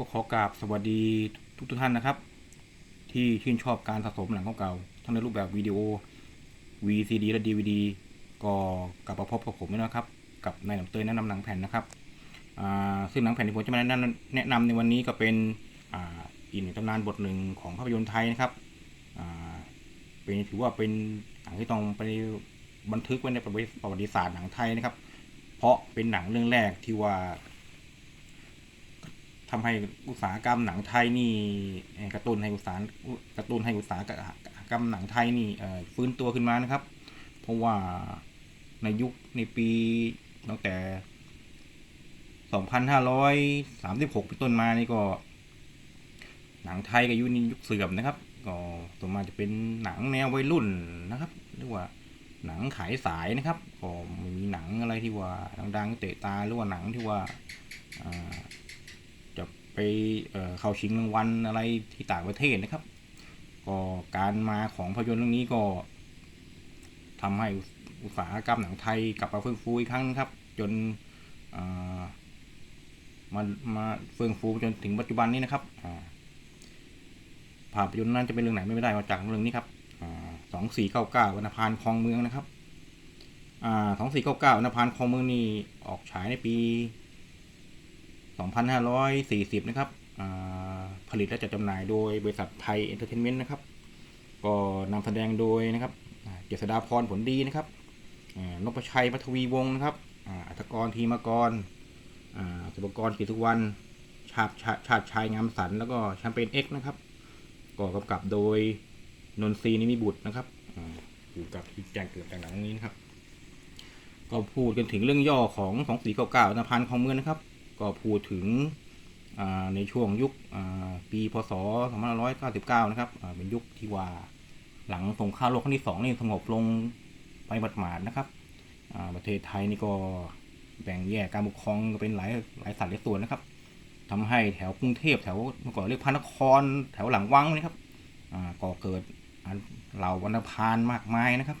ก็ขอกราบสวัสดีทุกทุกท่านนะครับ ที่ชื่นชอบการสะสมหนังเก่าๆทั้งในรูปแบบวิดีโอ VCD และ DVD ก็กลับมาพบกับผมแล้วนะครับ กับนายหนังเตยแนะนำหนังแผ่นนะครับซึ่งหนังแผ่นที่ผมจะมาแนะนำในวันนี้ก็เป็นอีกหนึ่งตำนานบทหนึ่งของภาพยนตร์ไทยนะครับเป็นถือว่าเป็นหนังที่ต้องไปบันทึกไว้ในประวัติศาสตร์หนังไทยนะครับ เพราะเป็นหนังเรื่องแรกที่ว่า ทำให้อุตสาหกรรมหนังไทยนี่กระตุ้นให้อุตสาหกระตุ้นให้อุตสาหกรรมหนังไทยนี่ฟื้นตัวขึ้นมานะครับ เพราะว่าในยุคในปีตั้งแต่ 2,536เป็นต้นมานี่ก็ หนังไทยก็ยุคนี้ยุคเสื่อมนะครับ ก็ส่วมาจะเป็นหนังแนววัยรุ่นนะครับเรียกว่าหนังขายสายนะครับก็มีหนังอะไรที่ว่าดังๆเตะตาหรือว่าหนังที่ว่า เอ่อเข้าชิงรางวัลอะไรที่ต่างประเทศนะครับ ก็การมาของภาพยนตร์เรื่องนี้ก็ทำให้อุตสาหกรรมหนังไทยกลับมาเฟื่องฟูอีกครั้งนะครับ จนมามาเฟื่องฟูจนถึงปัจจุบันนี้นะครับอ่าภาพยนตร์นั้นจะเป็นเรื่องไหนไม่ได้มาจากเรื่องนี้ครับสองสี่เก้าเก้าวรรณพานคลองเมืองนะครับสองสี่เก้าเก้าวรรณพานคลองเมืองนี่ออกฉายในปี 2540 นะครับผลิตและจัดจำหน่ายโดยบริษัทไทยเอนเตอร์เทนเมนต์นะครับ ก็นำแสดงโดยนะครับเจษดาพรผลดีนะครับนพชัยพัทวีวงศ์นะครับอ่าอัธกรทีมกรอ่าสุปกรกิติสุวรรณชาติชาติชาติชายงามสันแล้วก็แชมเปญเอ็กนะครับก็กำกับโดยนนทรีนิมิบุตรนะครับอยู่กับที่แจ้งเกิดจากหนังนี้นะครับ ก็พูดกันถึงเรื่องย่อของสองสี่เก้าเก้านพันธ์ของเมืองนะครับ ก็พูดถึงในช่วงยุคปีพศ 2599 นะครับเป็นยุคที่ว่าหลังสงครามโลกครั้งที่สองนี่สงบลงไปหมาดๆนะครับประเทศไทยนี่ก็แบ่งแยกการปกครองเป็นหลายหลายสัดหลายส่วนนะครับทำให้แถวกรุงเทพแถวเมื่อก่อนเรียกพระนคร แถวหลังวังนะครับอ่าก็เกิดเหล่าวรรณพานมากมายนะครับ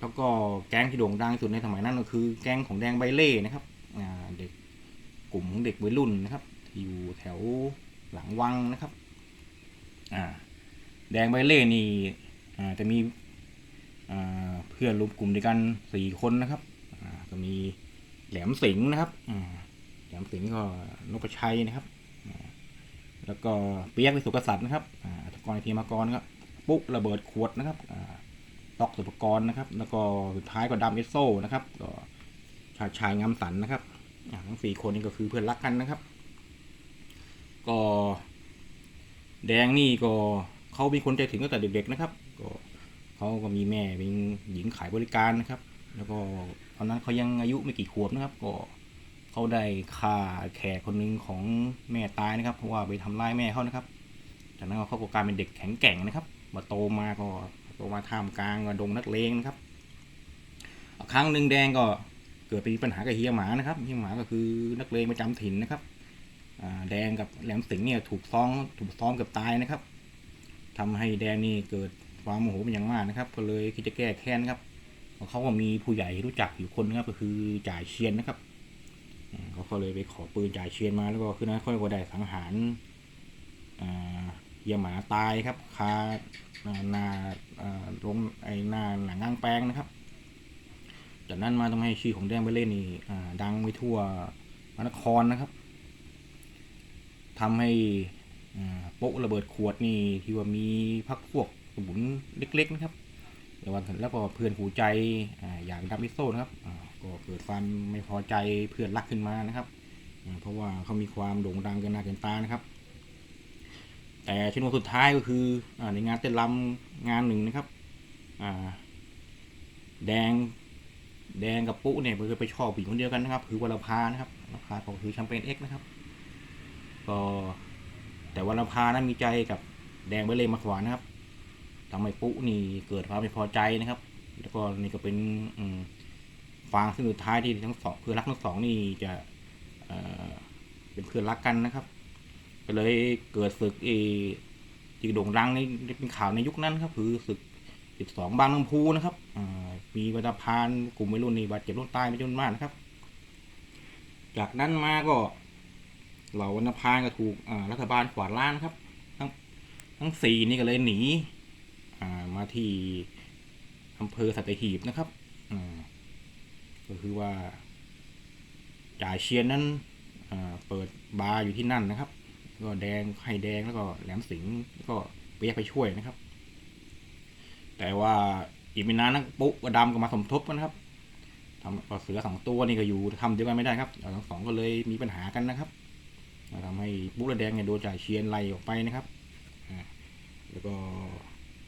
แล้วก็แก๊งที่โด่งดังที่สุดในสมัยนั้นก็คือ แก๊งของแดงใบเล่นะครับ เด็กกลุ่มเด็กวัยรุ่นนะครับ อยู่แถวหลังวังนะครับแดงใบเล่นี่จะมีเพื่อนรวมกลุ่มด้วยกันสี่คนนะครับก็มีแหลมสิงห์นะครับแหลมสิงห์ก็นพชัยนะครับแล้วก็เปียกวิสุกษัตริย์นะครับอ่าอัตกรทีมากรครับปุ๊ระเบิดขวดนะครับตอกสุปกรณ์นะครับ แล้วก็สุดท้ายก็ดำเอสโซนะครับก็ ชาชายงามสันนะครับทั้งสี่คนนี้ก็คือเพื่อนรักกันนะครับ ก็แดงนี่ก็เขาเป็นคนใจถึงตั้งแต่เด็กๆนะครับ ก็เขาก็มีแม่เป็นหญิงขายบริการนะครับ แล้วก็ตอนนั้นเขายังอายุไม่กี่ขวบนะครับ ก็เขาได้ฆ่าแขกคนหนึ่งของแม่ตายนะครับ เพราะว่าไปทำร้ายแม่เขานะครับ จากนั้นเขาก็กลายเป็นเด็กแข็งแกร่งนะครับ มาโตมาก็โตมาท่ามกลางดงนักเลงนะครับครั้งหนึ่งแดงก็ เกิดเป็นปัญหากับเฮียหมานะครับเฮียหมาก็คือนักเลงประจำถิ่นนะครับแดงกับแหลมสิงห์เนี่ยถูกซ้อมถูกซ้อมเกับตายนะครับทำให้แดงนี่เกิดความโมโหเป็นอย่างมากนะครับก็เลยคิดจะแก้แค้นครับเขาก็มีผู้ใหญ่รู้จักอยู่คนนะครับก็คือจ่ายเชียนนะครับเขาก็เลยไปขอปืนจ่ายเชียนมาแล้วก็คือนั้นเขาก็ได้สังหารเฮียหมาตายครับคาหนาอ่าลงไอ้หน้าหนังอ้างแปลงนะครับ จากนั้นมาทำให้ชื่อของแดงไปเล่นนี่ดังไปทั่วพระนครนะครับทำให้โป๊ะระเบิดขวดนี่ที่ว่ามีพักพวกสมุนเล็กๆนะครับแต่วันแล้วก็เพื่อนหูใจออย่างดับมิโซนะครับก็เกิดความไม่พอใจเพื่อนรักขึ้นมานะครับ เพราะว่าเขามีความโด่งดังเกันหน้าเกินตานะครับ แต่ชนวนสุดท้ายก็คืออในงานเต้นรำงานหนึ่งนะครับแดง แดงกับปุ๊เนี่ยมันจะไปชอบผู้หญิงคนเดียวกันนะครับ คือวรภานะครับวรภาก็คือแชมเปญเอ็กนะครับ ก็แต่วรภานั้นมีใจกับแดงไปเลยมากกว่านะครับทำให้ปุ๊นี่เกิดความไม่พอใจนะครับ แล้วก็นี่ก็เป็นฟางซึ่งสุดท้ายที่ทั้งสองเพื่อนรักทั้งสองนี่จะเเป็นเพื่อนรักกันนะครับก็เลยเกิดศึกเอที่โด่งดังในเป็นข่าวในยุคนั้นครับคือศึก 12บางลำพูนะครับมีวัตพานกลุ่มวัยรุ่นนี่บาดเจ็บล้มตายไปจนมากนะครับ จากนั้นมาก็เหล่าวันพานก็ถูกรัฐบาลกวาดล้างนครับ ทั้งทั้งสี่นี่ก็เลยหนีมาที่อำเภอสัตหีบนะครับก็คือว่าจ่ายเชียนนั้นเปิดบาร์อยู่ที่นั่นนะครับ ก็แดงไข่แดงแล้วก็แหลมสิงก็เปียกไปช่วยนะครับ แต่ว่าอีกไม่นานนักปุ๊กกับดำก็มาสมทบกันครับทำเสือสองตัวนี่ก็อยู่ทำเดียวกันไม่ได้ครับทั้งสองก็เลยมีปัญหากันนะครับทำให้ปุ๊กและแดงเนี่ยโดนจ่ายเชียนไล่ออกไปนะครับแล้วก็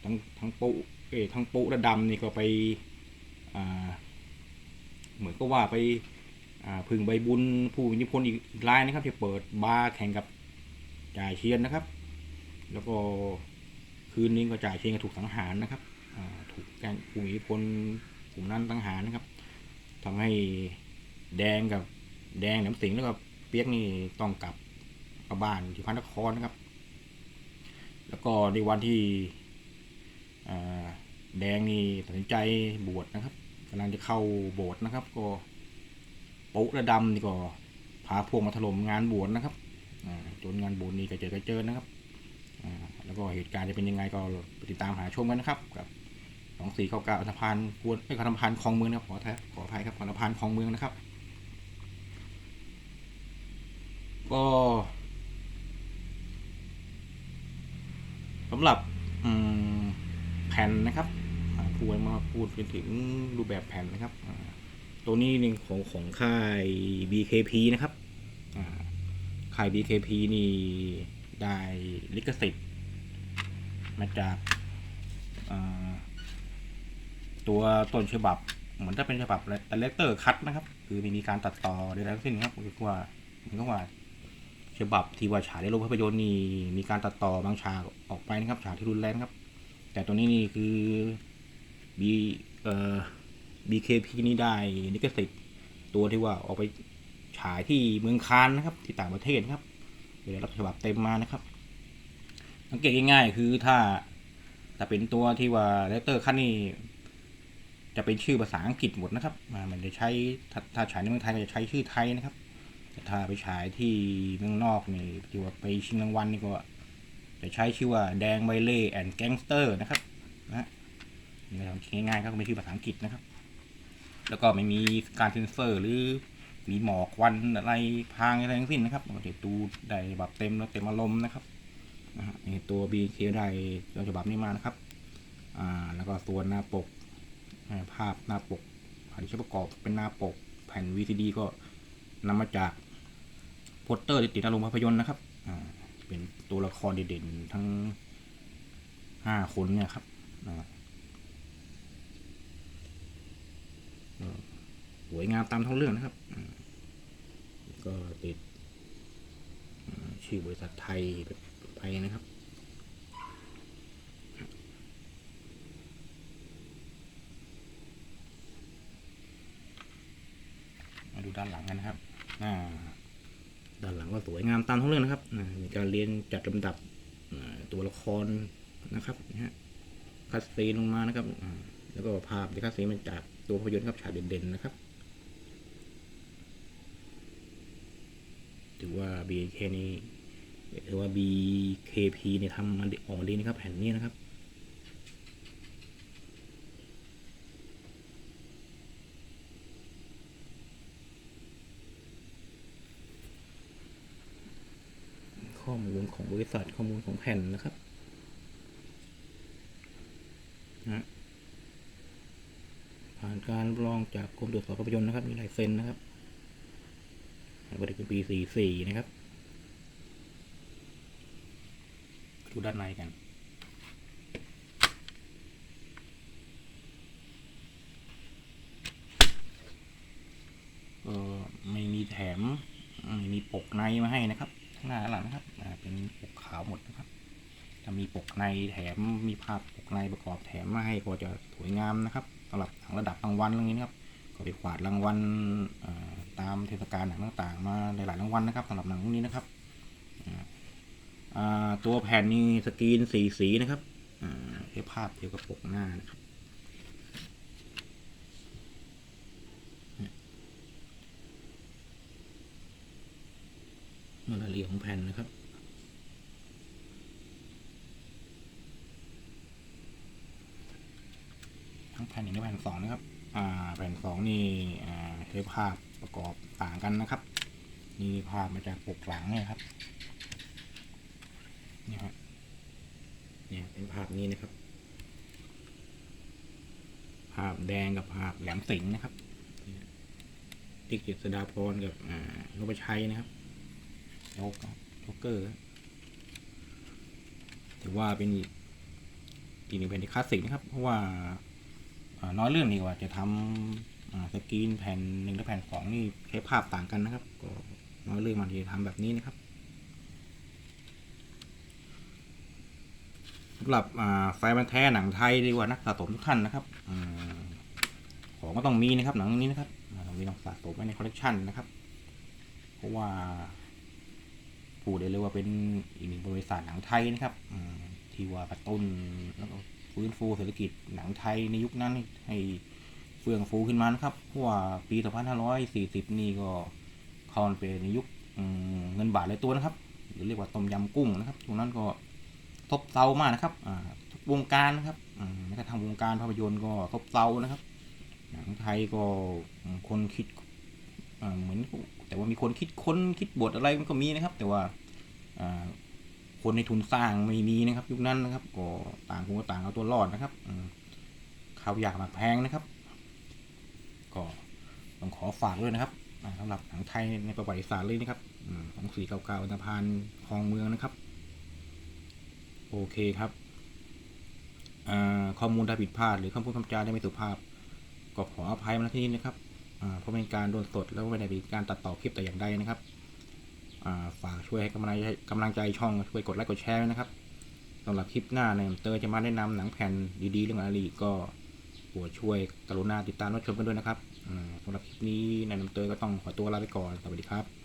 ทั้งทั้งปุ๊เอ้ทั้งปุ๊และดำนี่ก็ไปเหมือนก็ว่าไปพึ่งใบบุญผู้มีอิทธิพลอีกอีกรายนะครับที่เปิดบาร์แข่งกับจ่ายเชียนนะครับ แล้วก็คืนนี้ก็จ่ายเชียนก็ถูกสังหารนะครับ อ่าถูกแกงผู้มีอิทธิพลกลุ่มนั้นตั้งหารนะครับทำให้แดงกับแดงแหลมสิงห์แล้วก็เปียกนี่ต้องกลับกลับบ้านที่พระนครนะครับ แล้วก็ในวันที่แดงนี่ตัดสินใจบวชนะครับกำลังจะเข้าโบสถ์นะครับ ก็ปุ๊ระดำนี่ก็พาพวกมาถล่มงานบวชนะครับจนงานบวชนี่ก็เจอกระเจิญนะครับ แล้วก็เหตุการณ์จะเป็นยังไงก็ติดตามหาชมกันนะครับกับ สองสี่เก้าเก้าอันธพาลกวนไอ้ยอันธพาลคลองเมืองนะครับขอแทบขออภัยครับอันธพาลคลองเมืองนะครับ ก็สำหรับแผ่นนะครับพูดมาพูดถึงรูปแบบแผ่นนะครับตัวนี้หนึ่งของของค่าย BKP นะครับอ่าค่าย BKP นี่ได้ลิขสิทธิ์มาจาก ตัวต้นฉบับ เหมือนจะเป็นฉบับแต่เลเตอร์คัตนะครับ คือไม่มีการตัดต่อใดๆทั้งสิ้นครับคือว่าเหมือนกับว่าฉบับที่ว่าฉายในโรงภาพยนตร์นี่มีการตัดต่อบางฉากออกไปนะครับฉากที่รุนแรงครับ แต่ตัวนี้นี่คือ B เอ่อ BKP นี่ได้ลิขสิทธิ์ตัวที่ว่าออกไปฉายที่เมืองคานนะครับ ที่ต่างประเทศนะครับเดี๋ยวรับฉบับเต็มมานะครับ สังเกตง่ายๆ คือถ้าถ้าเป็นตัวที่ว่าเลเตอร์ขั้นนี่ จะเป็นชื่อภาษาอังกฤษหมดนะครับ มันจะใช้ถ้าถ้าฉายในเมืองไทยก็จะใช้ชื่อไทยนะครับ แต่ถ้าไปฉายที่เมืองนอกนี่ที่ว่าไปชิงรางวัลนี่ก็จะใช้ชื่อว่าแดงไวเล่แอนด์แก๊งสเตอร์นะครับนะนี่ก็ง่ายๆครับไม่ชื่อภาษาอังกฤษนะครับ แล้วก็ไม่มีการเซ็นเซอร์หรือมีหมอกควันอะไรพางอะไรทั้งสิ้นนะครับก็จะดูได้แบบเต็มแล้วเต็มอารมณ์นะครับนะฮะนี่ตัว BK ได้ตัวฉบับนี้มานะครับ อ่า แล้วก็ส่วนหน้าปก ภาพหน้าปกผ่านที่ประกอบเป็นหน้าปก แผ่น VCD ก็นำมาจากโปสเตอร์ที่ติดในโรงภาพยนตร์นะครับเป็นตัวละครเด่นๆทั้งห้าคนเนี่ยครับสวยงามตามท้องเรื่องนะครับ ก็ติดชื่อบริษัทไทยไปนะครับ มา ดูด้านหลังกันนะครับด้านหลังก็สวยงามตามท้องเรื่องนะครับมีการเรียนจัดลำดับตัวละครนะครับนะฮะคัสซีนลงมานะครับแล้วก็ภาพที่คัสซีนมันจากตัวภาพยนตร์ครับฉากเด่นๆนะครับถือว่า BK นี้ถือว่า BKP เนี่ยทำมาออกมาดีนะครับแผ่นนี้นะครับ ของบริษัทข้อมูลของแผ่นนะครับนะผ่านการรับรองจากกรมตรวจสอบภาพยนตร์นะครับ มีลายเซ็นนะครับบริษัทปี44นะครับ ดูด้านในกันก็ไม่มีแถมไม่มีปกในมาให้นะครับ หน้าหลังนะครับเป็นปกขาวหมดนะครับถ้ามีปกในแถมมีภาพปกในประกอบแถมมาให้ก็จะสวยงามนะครับสำหรับทางระดับรางวัลเรื่องนี้นะครับก็ไปกวาดรางวัลตามเทศกาลหนังต่างๆ มาหลายๆรางวัลนะครับสำหรับหนังเรื่องนี้นะครับตัวแผ่นนี้สกรีนสีสีนะครับใช้ภาพเดียวกับปกหน้านะครับ รายละเอียดของแผ่นนะครับทั้งแผ่นหนึ่งและแผ่นสองนะครับอ่าแผ่นสองนี่อ่าใช้ภาพประกอบต่างกันนะครับ นี่ภาพมาจากปกหลังเนี่ยครับเนี่ยฮะเนี่ยเป็นภาพนี้นะครับ ภาพแดงกับภาพแหลมสิงนะครับเนี่ยติ๊กเจษดาพรกับอ่านพชัยนะครับ โจ๊กโจ๊กเกอร์ถือว่าเป็นอีกอีกหนึ่งแผ่นที่คลาสสิกนะครับ เพราะว่าน้อยเรื่องดีกว่าจะทำสกรีนแผ่นหนึ่งและแผ่นสองนี่ใช้ภาพต่างกันนะครับ ก็น้อยเรื่องบางทีจะทำแบบนี้นะครับสำหรับอ่าไฟมันแท้หนังไทยดีกว่านักสะสมทุกท่านนะครับอของก็ต้องมีนะครับหนังนี้นะครับต้องมีต้องสะสมไว้ในคอลเลกชันนะครับ เพราะว่า พูดได้เลยว่าเป็นอีกหนึ่งบริษัทหนังไทยนะครับที่ว่ากระตุ้นแล้วก็ฟื้นฟูเศรษฐกิจหนังไทยในยุคนั้นให้เฟื่องฟูขึ้นมานะครับเพราะว่าปี 2540 นี่ก็เข้ามาเป็นในยุคเงินบาทเลยตัวนะครับ หรือเรียกว่าต้มยำกุ้งนะครับช่วงนั้นก็ทบเซามากนะครับทุกวงการนะครับแม้กระทั่งวงการภาพยนตร์ก็ทบเซานะครับ หนังไทยก็คนคิดเหมือน แต่ว่ามีคนคิดค้นคิดบทอะไรมันก็มีนะครับ แต่ว่าคนในทุนสร้างไม่มีนะครับ ยุคนั้นนะครับ ก็ต่างคนก็ต่างเอาตัวรอดนะครับข้าวยากหมากแพงนะครับ ก็ต้องขอฝากด้วยนะครับสำหรับหนังไทยในประวัติศาสตร์เลยนะครับของสีเก่าๆอันธพาลคลองเมืองนะครับ โอเคครับข้อมูลใดผิดพลาดหรือคำพูดคำจาได้ไม่สุภาพ ก็ขออภัยมาที่นี้นะครับ เพราะเป็นการโดนสดแล้วไม่ได้เป็นการตัดต่อคลิปแต่อย่างใดนะครับฝากช่วยให้กำลังใจกำลังใจช่องช่วยกดไลค์กดแชร์ด้วยนะครับสำหรับคลิปหน้าเนี่ยเตอร์จะมาแนะนำหนังแผ่นดีๆเรื่องอะไรอีกก็โปวดช่วยกรุณาติดตามรับชมกันด้วยนะครับสำหรับคลิปนี้นายน้ำเตยก็ต้องขอตัวลาไปก่อนสวัสดีครับ